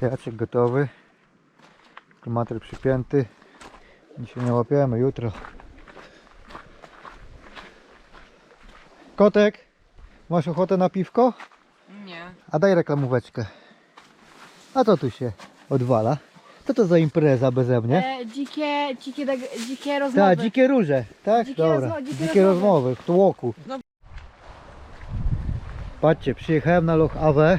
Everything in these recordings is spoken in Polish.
Jaczek gotowy. Kumatry przypięty. Dzisiaj nie łapiemy, jutro. Kotek, masz ochotę na piwko? Nie. A daj reklamóweczkę. A co tu się odwala? Co to za impreza beze mnie? E, dzikie, dzikie, dag- dzikie rozmowy. Tak, dzikie róże, tak? Dzikie Dobra. rozmo- dzikie dzikie rozmowy. rozmowy w tłoku. No. Patrzcie, przyjechałem na Loch Awe.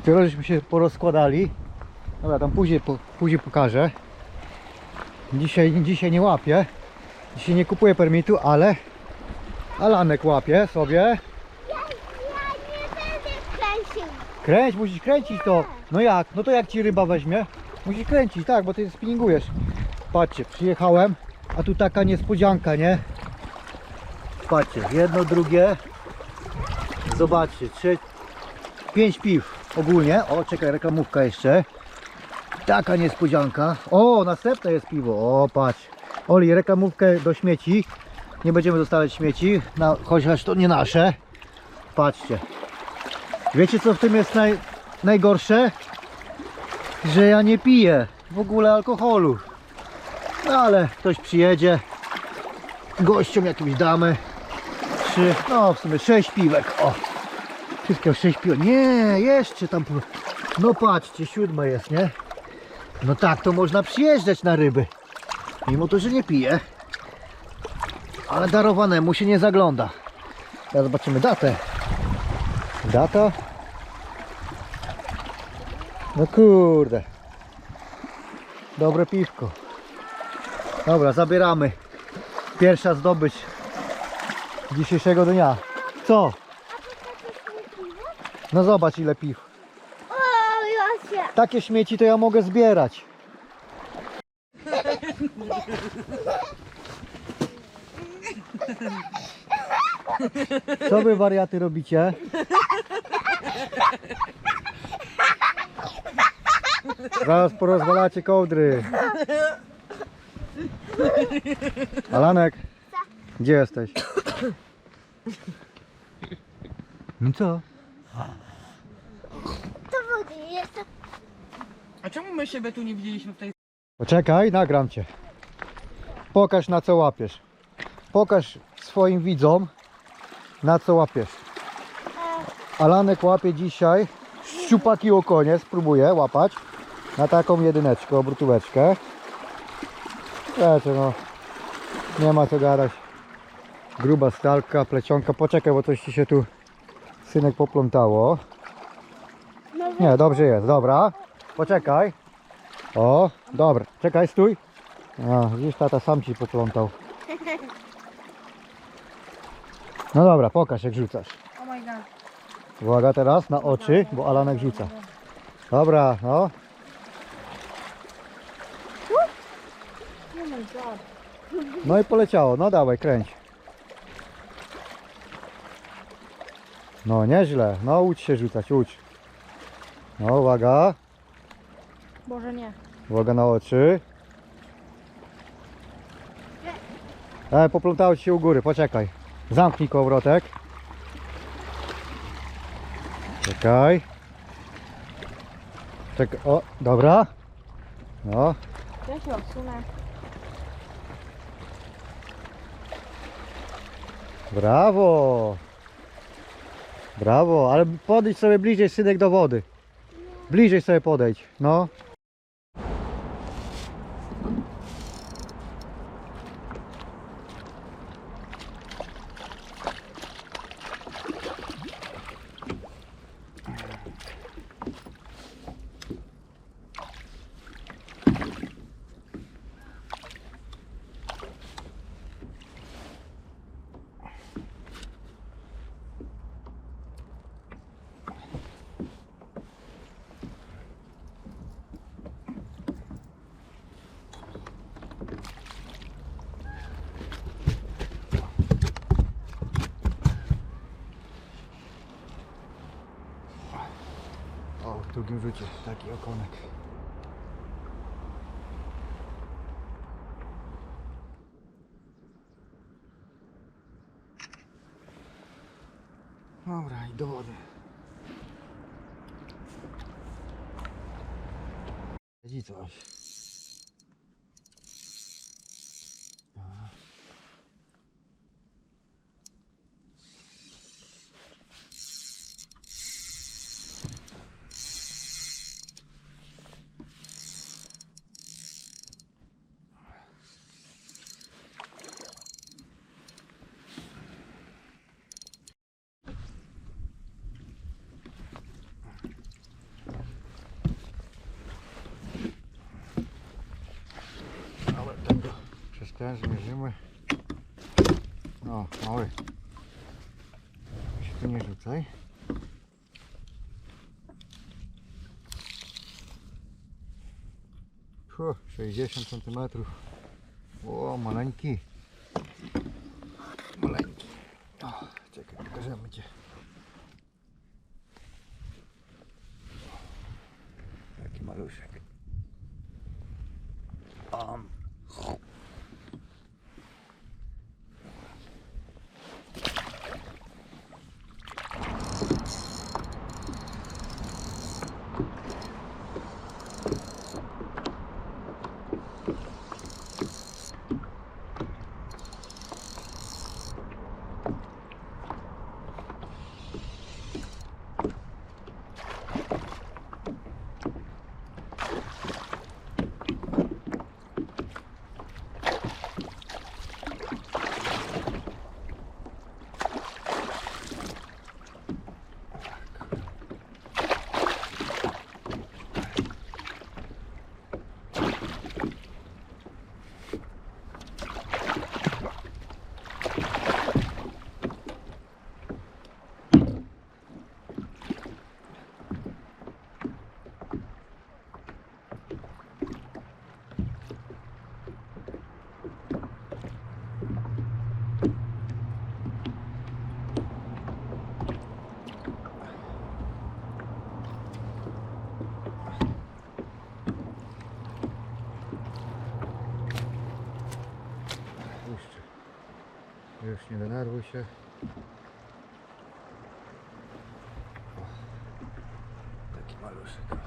Dopiero żeśmy się porozkładali. Dobra, tam później, po, później pokażę. Dzisiaj, dzisiaj nie łapię. Dzisiaj nie kupuję permitu, ale Alanek łapie sobie. Ja nie będę kręcił. Kręć, musisz kręcić to. No jak? No to jak ci ryba weźmie? Musisz kręcić, tak, bo ty spinningujesz. Patrzcie, przyjechałem, a tu taka niespodzianka, nie? Patrzcie, jedno, drugie. Zobaczcie, trzy, pięć piw ogólnie. O, czekaj, reklamówka jeszcze. Taka niespodzianka. O, następne jest piwo. O, patrz. Oli, reklamówkę do śmieci. Nie będziemy dostawać śmieci, na, chociaż to nie nasze. Patrzcie. Wiecie co w tym jest naj, najgorsze? Że ja nie piję w ogóle alkoholu. No ale ktoś przyjedzie, gościom jakimś damy. Trzy, no w sumie sześć piwek. O, wszystkie sześć piwek. Nie, jeszcze tam. No patrzcie, siódme jest, nie? No tak, to można przyjeżdżać na ryby. Mimo to, że nie piję. Ale darowanemu się nie zagląda. Teraz zobaczymy datę. Data? No kurde. Dobre piwko. Dobra, zabieramy. Pierwsza zdobycz dzisiejszego dnia. Co? No zobacz ile piw. O. Takie śmieci to ja mogę zbierać. Co wy wariaty robicie? Zaraz porozwalacie kołdry. Alanek, gdzie jesteś? No co? To wody jest. A czemu my siebie tu nie widzieliśmy w tej... Poczekaj, nagram cię. Pokaż na co łapiesz. Pokaż swoim widzom na co łapiesz. Alanek łapie dzisiaj szczupaki okonie, spróbuję łapać na taką jedyneczkę, obrotóweczkę. Wiecie no, nie ma co gadać. Gruba stalka, plecionka. Poczekaj, bo coś ci się tu synek poplątało. Nie, dobrze jest, dobra. Poczekaj. O, dobra, czekaj, stój. A, widzisz, tata sam ci poplątał. No dobra, pokaż jak rzucasz. Oh my god. Uwaga teraz na oczy, bo Alanek rzuca. Dobra, no. Oh my god. No i poleciało, no dawaj, kręć. No nieźle, no ucz się rzucać, ucz. No uwaga, Boże nie. uwaga na oczy. E, poplątało ci się u góry, poczekaj. Zamknij kołowrotek. Czekaj. Czekaj, o, dobra. No, Ja się odsunę. Brawo! Brawo, ale podejdź sobie bliżej synek do wody. Bliżej sobie podejdź, no. drugim rzucie taki okonek. Dobra, i do wody. Widzi coś. Przez ten zmierzymy. O, mały. Się tu nie rzucaj. Fu, 60 cm. O, maleńki. Maleńki. O, czekaj, pokażemy cię. Taki maluszek. Um. Puszczę. Już nie denerwuj się. Taki maluszek.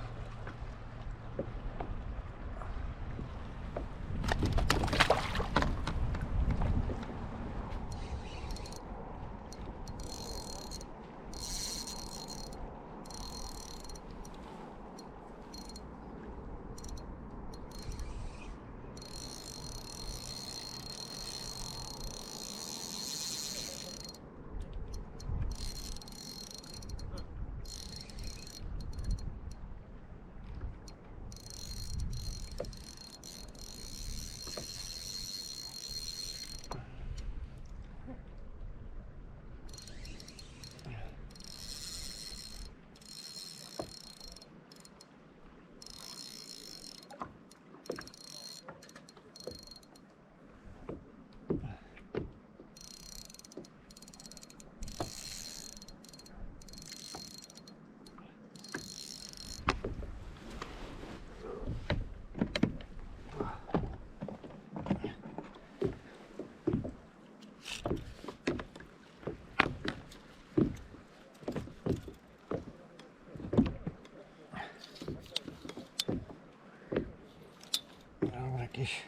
Dobra, jakieś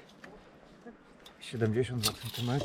72 cm.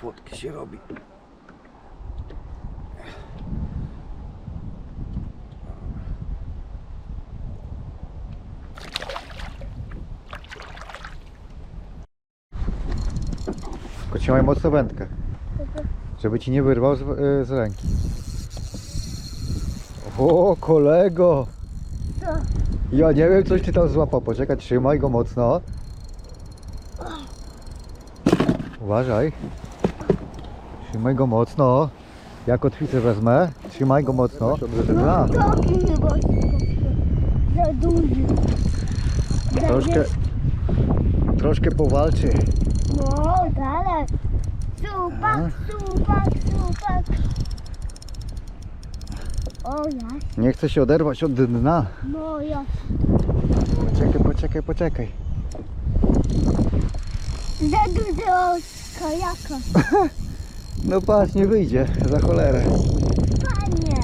słodkie się robi. Trzymaj mocno wędkę. Żeby ci nie wyrwał z, y, z ręki. O, kolego! Ja nie wiem, coś ty tam złapał. Poczekaj, trzymaj go mocno. Uważaj. Trzymaj go mocno. Ja kotwicę wezmę. Trzymaj go mocno. Chyba za duży. Za troszkę, troszkę powalczy. No, dalej. Supak, supak, supak. O ja, Nie chce się oderwać od dna. no ja. Poczekaj, poczekaj, poczekaj. Za dużo kajaka. No patrz, nie wyjdzie. Za cholerę. Panie.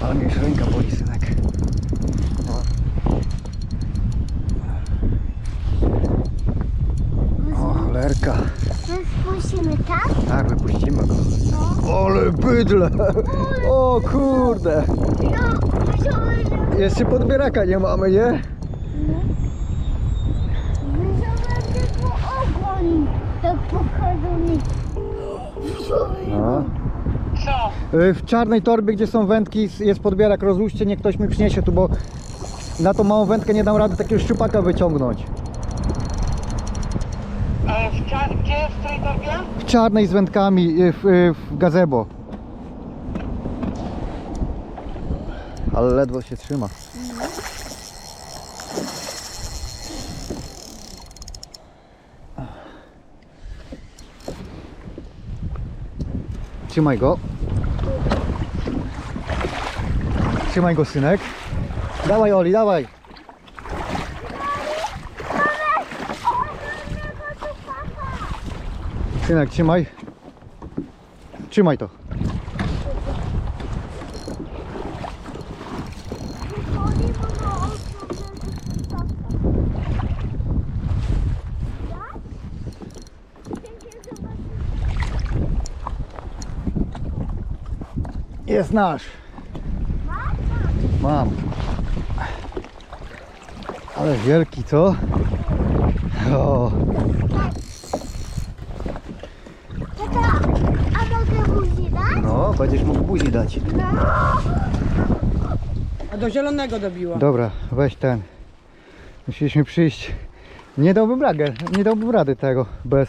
Ale mnie już ręka boli, synek. O, cholerka. My spusimy tak? Tak, wypuścimy go. No. Ale bydle! O kurde! No. Jeszcze podbieraka nie mamy, nie? Musimy tylko ogon. Tak pokażą mi. No. Co? Y, W czarnej torbie, gdzie są wędki, jest podbierak. Rozłóżcie, niech ktoś mi przyniesie tu, bo na tą małą wędkę nie dam rady takiego szczupaka wyciągnąć. Ale w cza- gdzie w tej torbie? W czarnej z wędkami, y, w, y, w gazebo. Ale ledwo się trzyma. Trzymaj go. Trzymaj go, synek. Dawaj, Oli, dawaj. Synek, trzymaj. Trzymaj to. Jest nasz. Mam. Ale wielki, co? O, a mogę buzi dać? no, będziesz mógł buzi dać. A do zielonego dobiło. Dobra, weź ten. Musieliśmy przyjść. Nie dałbym rady, nie dałbym rady tego bez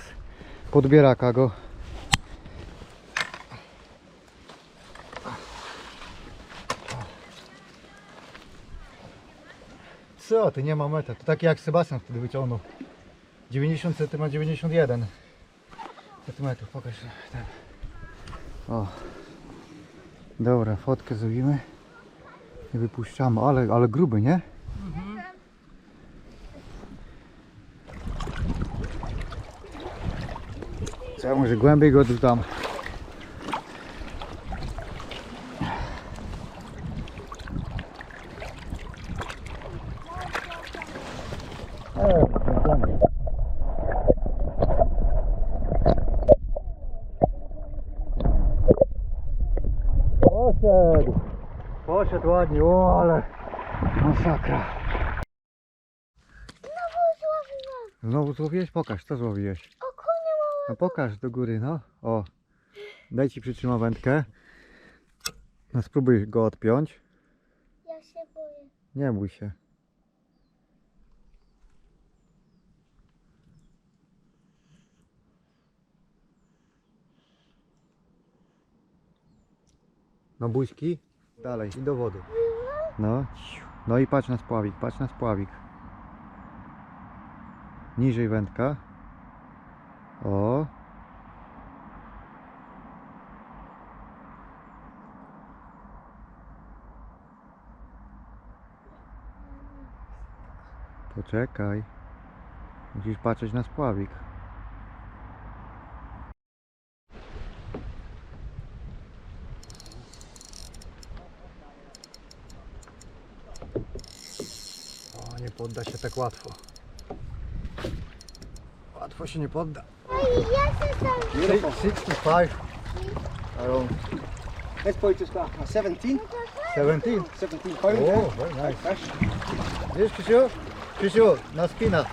podbieraka go. Ty, nie ma mety. To takie jak Sebastian wtedy wyciągnął. 90 cm, 91 cm. Pokaż ten. O. Dobra, fotkę zrobimy. I wypuszczamy, ale, ale gruby, nie? Co, może głębiej go tam. Ładnie, o ale masakra. Znowu złowiłeś? Pokaż, co złowiłeś. O konie małe. No pokaż do góry, no. O. Daj ci przytrzymam wędkę. No spróbuj go odpiąć. Ja się boję. Nie bój się. No buźki. Dalej i do wody. No. No i patrz na spławik, patrz na spławik. Niżej wędka. O. Poczekaj. Musisz patrzeć na spławik. O, nie podda się tak łatwo. Łatwo się nie podda. No i ja się sam... 65 around Let's point is uh, 17. 17. 17 Oh, pound. eh? very nice. Wiesz, Krzysiu? Krzysiu, na spina.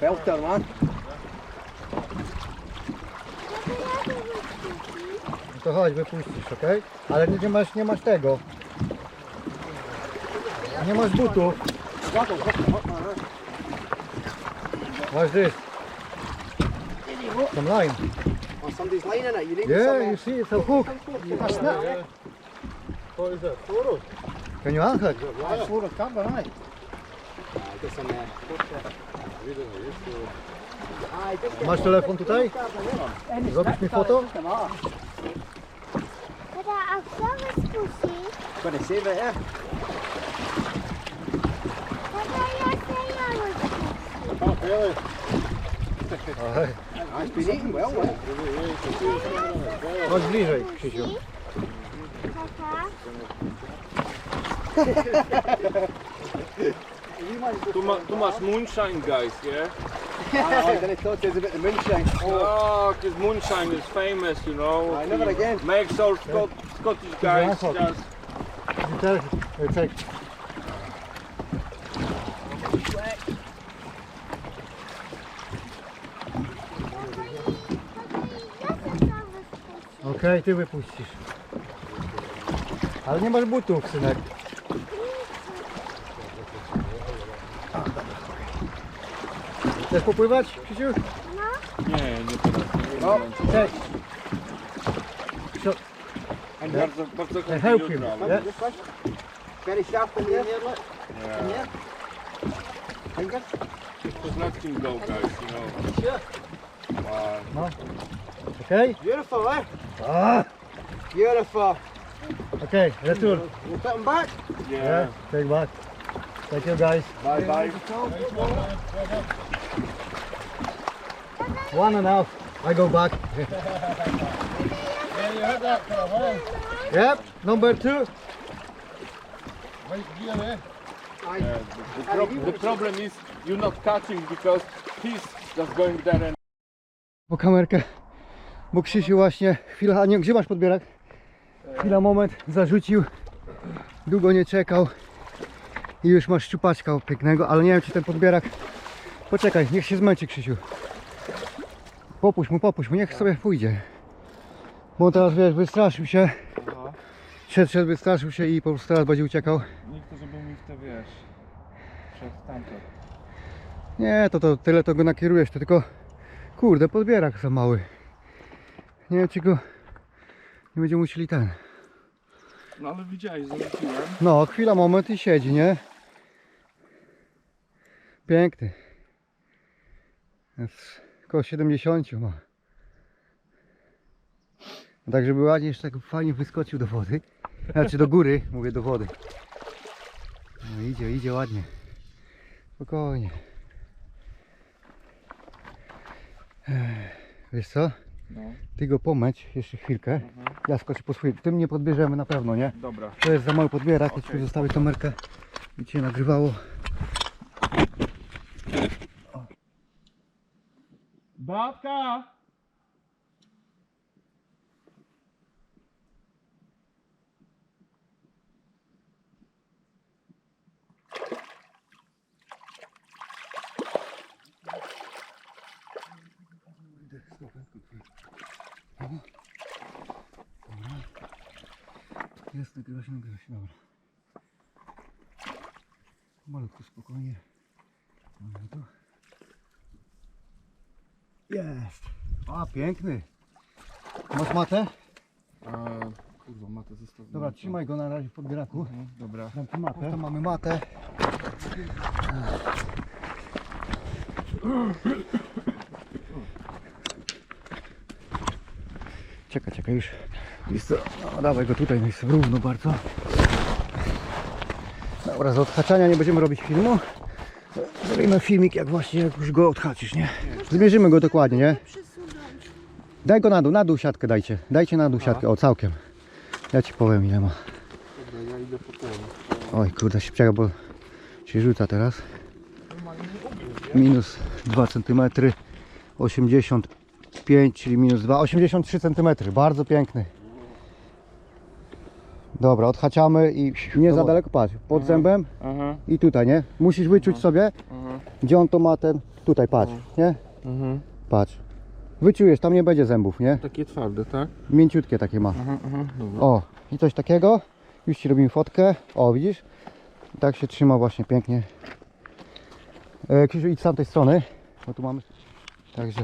Belter, man. No to chodź, wypuścisz, ok? Ale nie, nie, masz, nie masz tego. Nie masz butów. Watch this. Some line. Oh, somebody's lining it. You need Yeah, you see, it's a hook. That's not. Yeah. What is that? Photos. Can you unhook? Yeah, photo right? I guess I'm there. Masz telefon tutaj? Zrobisz mi foto? Tata, a co my spuści? Będę really? Aye. I've been eating well, well. What's these like, moonshine, guys, yeah? then I thought there's a bit of moonshine. Oh, because oh, moonshine is famous, you know. I never again. Makes all Scot Scottish guys just... Okej, ty wypuścisz. Ale nie masz butów, synek. Chcesz popływać, Krzysiu? Nie, nie teraz. No, cześć. Bardzo, bardzo I help him. sharp in the air, look. In Yeah. there. Finger. Just let him go, guys, you know. Sure. Wow. Okej? Beautiful, eh? Ah, Beautiful. Okej, return. We'll put them back. Yeah. Yeah, take back. Thank you guys. Bye bye. One and a half. I go back. Yeah, you have that problem. Yep, number two. Yeah, the, the, prob- the problem is you're not catching because he's just going there and Po kamerkę, bo Krzysiu właśnie chwila, a nie, gdzie masz podbierak? Chwila, moment, zarzucił, długo nie czekał i już masz szczupaczka pięknego, ale nie wiem czy ten podbierak, poczekaj, niech się zmęczy Krzysiu. Popuść mu, popuść mu, niech sobie pójdzie. Bo teraz wiesz, wystraszył się, szedł, szedł, wystraszył się i po prostu teraz będzie uciekał. nie chcę, żeby mi w to wiesz. Przez tamto. Nie, to, to tyle to go nakierujesz, to tylko kurde, podbierak za mały. Nie wiem czy go nie będziemy musieli ten. No ale widziałeś, zarzuciłem. No, chwila, moment i siedzi, nie? Piękny. Jest około 70 ma. No tak, żeby ładnie jeszcze tak fajnie wyskoczył do wody. Znaczy do góry, mówię do wody. No idzie, idzie ładnie. Spokojnie. Wiesz co? Ty go pomęć jeszcze chwilkę. Ja skoczę po swój. Tym nie podbierzemy na pewno, nie? Dobra. To jest za mały podbierak, okay. tylko zostawię kamerkę i Cię nagrywało. Babka! Jest, nagrywa się, dobra. Malutko, spokojnie. Mamy tu. Jest. A, piękny. Masz matę? A, kurwa, matę zostawiłem. Dobra, trzymaj go na razie w podbieraku. Mhm, Dobra. Dam ci matę. To mamy matę. Czekaj, czekaj już. Jest to, no, dawaj go tutaj, no jest równo bardzo. Dobra, z odhaczania nie będziemy robić filmu. Zrobimy filmik jak właśnie jak już go odhaczysz, nie? Zmierzymy go dokładnie, nie? Daj go na dół, na dół siatkę dajcie. Dajcie na dół siatkę, o całkiem. Ja ci powiem ile ma. Dobra, ja idę po ten. Oj kurde się przega, bo się rzuca teraz. Minus 2 cm 85, czyli minus 2, 83 cm. Bardzo piękny. Dobra, odhaczamy i nie za daleko, patrz, pod zębem Aha, i tutaj, nie? Musisz wyczuć sobie, aha, gdzie on to ma ten, tutaj, patrz, nie? Patrz. Wyczujesz, tam nie będzie zębów, nie? Takie twarde, tak? Mięciutkie takie ma. Dobra. O, i coś takiego. Już ci robimy fotkę. O, widzisz? I tak się trzyma właśnie pięknie. E, Krzysiu, idź z tamtej strony, bo tu mamy. Także.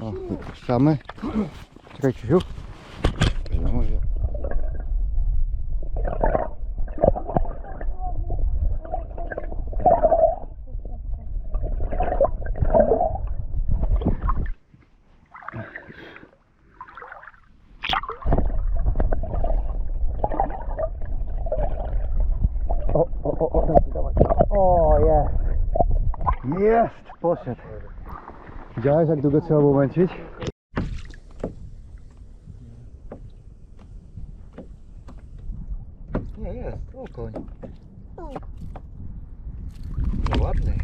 O, wypuszczamy. Czekaj, Krzysiu. No, może. Jest. Jest, poszedł. Widziałeś, jak długo trzeba było męczyć? Nie, jest, o koń. No, ładny.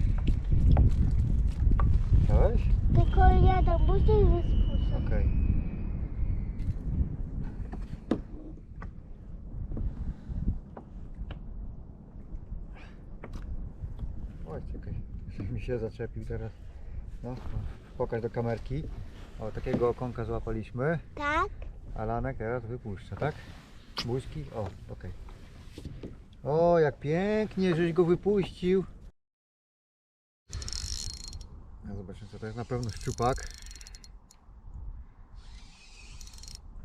Widziałeś? Tylko jeden, musisz wyspuszczać. Okej. Oj, czekaj. Mi się zaczepił teraz. No, pokaż do kamerki. O, takiego okonka złapaliśmy. Tak? A Lanek teraz wypuszcza, tak? Buźki? O, okej. O, jak pięknie, żeś go wypuścił. No zobaczmy co to jest, na pewno szczupak.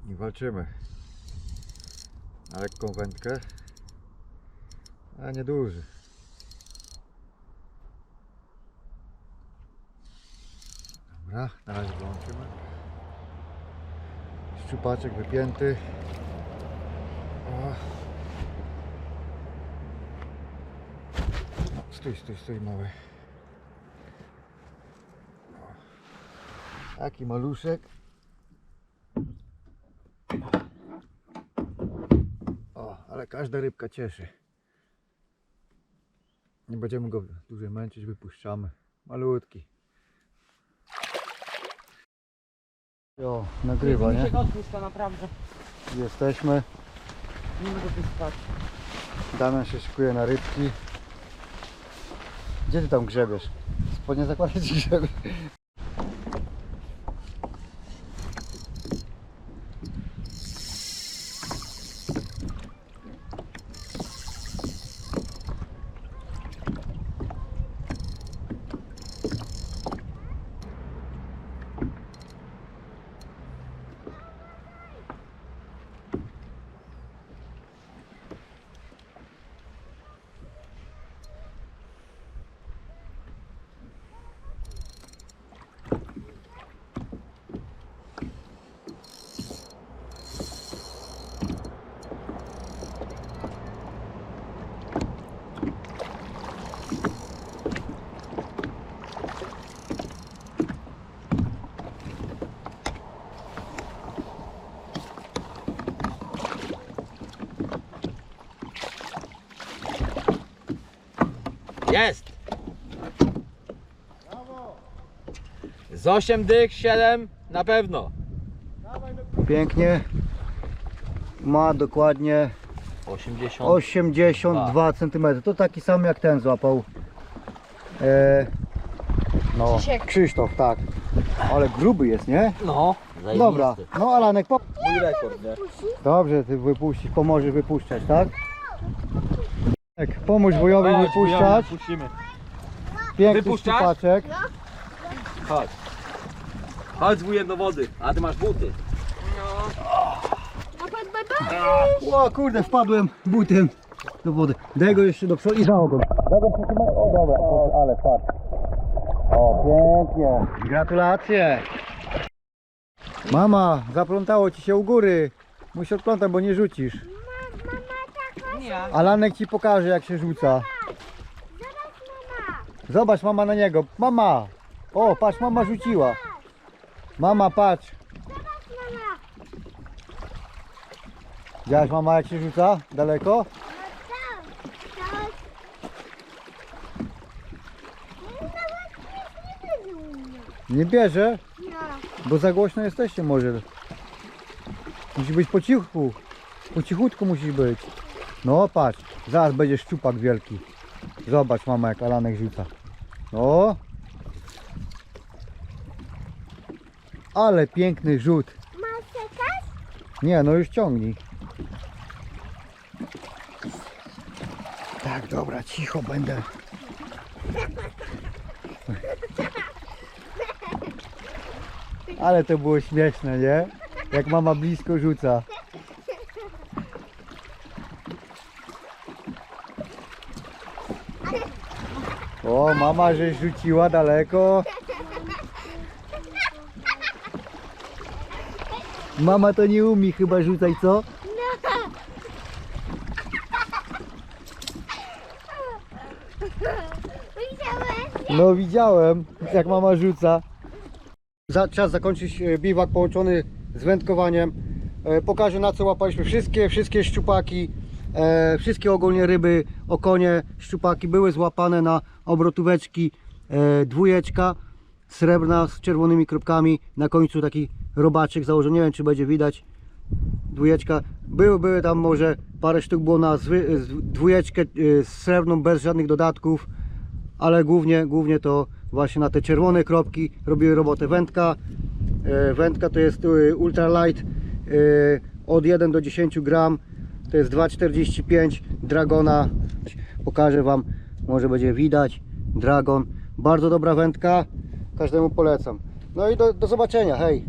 I walczymy. Na lekką wędkę. A nieduży. Dobra, na razie wyłączymy. Szczupaczek wypięty. O. Stój, stój, stój mały. O. Taki maluszek. O, ale każda rybka cieszy. Nie będziemy go dłużej męczyć, wypuszczamy. Malutki. Jo, nagrywa, nie? naprawdę. Jesteśmy. Nie mogę tu spać. Damian się szykuje na rybki. Gdzie ty tam grzebiesz? Spodnie zakładać ci Jest! Z 8 dych, 7 na pewno. Pięknie. Ma dokładnie 80. 82 cm. To taki sam jak ten złapał. E, no, Krzysiek. Krzysztof, tak. Ale gruby jest, nie? No, Dobra, no Alanek, po... Mój rekord, nie? Dobrze, ty wypuścisz, pomożesz wypuszczać, tak? Tak, pomóż wujowi wypuszczać. Puścimy. Piękny Wypuszczasz? szczupaczek. Chodź. Chodź wujem do wody, a ty masz buty. O kurde, wpadłem butem do wody. Daj go jeszcze do przodu i za ogon. O dobra, ale wpadł. O, pięknie. Gratulacje. Mama, zaplątało ci się u góry. Musisz odplątać, bo nie rzucisz. Nie. Alanek ci pokaże jak się rzuca. Zobacz mama na niego. Mama! O, patrz, mama rzuciła. Mama, patrz. Widziałaś mama jak się rzuca? Daleko? Nie bierze, bo za głośno jesteście może. Musi być po cichu. Po cichutku musisz być. No patrz, zaraz będzie szczupak wielki. Zobacz mama jak Alanek rzuca. No. Ale piękny rzut. Masz czekać? Nie, no już ciągnij. Tak, dobra, cicho będę. Ale to było śmieszne, nie? Jak mama blisko rzuca. O, mama żeś rzuciła daleko. Mama to nie umie chyba rzucać, co? No widziałem, jak mama rzuca. Za, czas zakończyć e, biwak połączony z wędkowaniem. E, pokażę na co łapaliśmy wszystkie, wszystkie szczupaki, e, wszystkie ogólnie ryby, okonie, szczupaki były złapane na obrotóweczki e, dwójeczka, srebrna z czerwonymi kropkami, na końcu taki robaczek założony, nie wiem czy będzie widać, dwójeczka. Były, były tam może parę sztuk było na zwy, dwójeczkę e, srebrną bez żadnych dodatków ale głównie, głównie to właśnie na te czerwone kropki robiły robotę wędka. E, Wędka to jest e, ultralight e, od 1 do 10 gram. To jest 2,45 Dragona. Pokażę Wam, może będzie widać. Dragon. Bardzo dobra wędka. Każdemu polecam. No i do, do zobaczenia. Hej!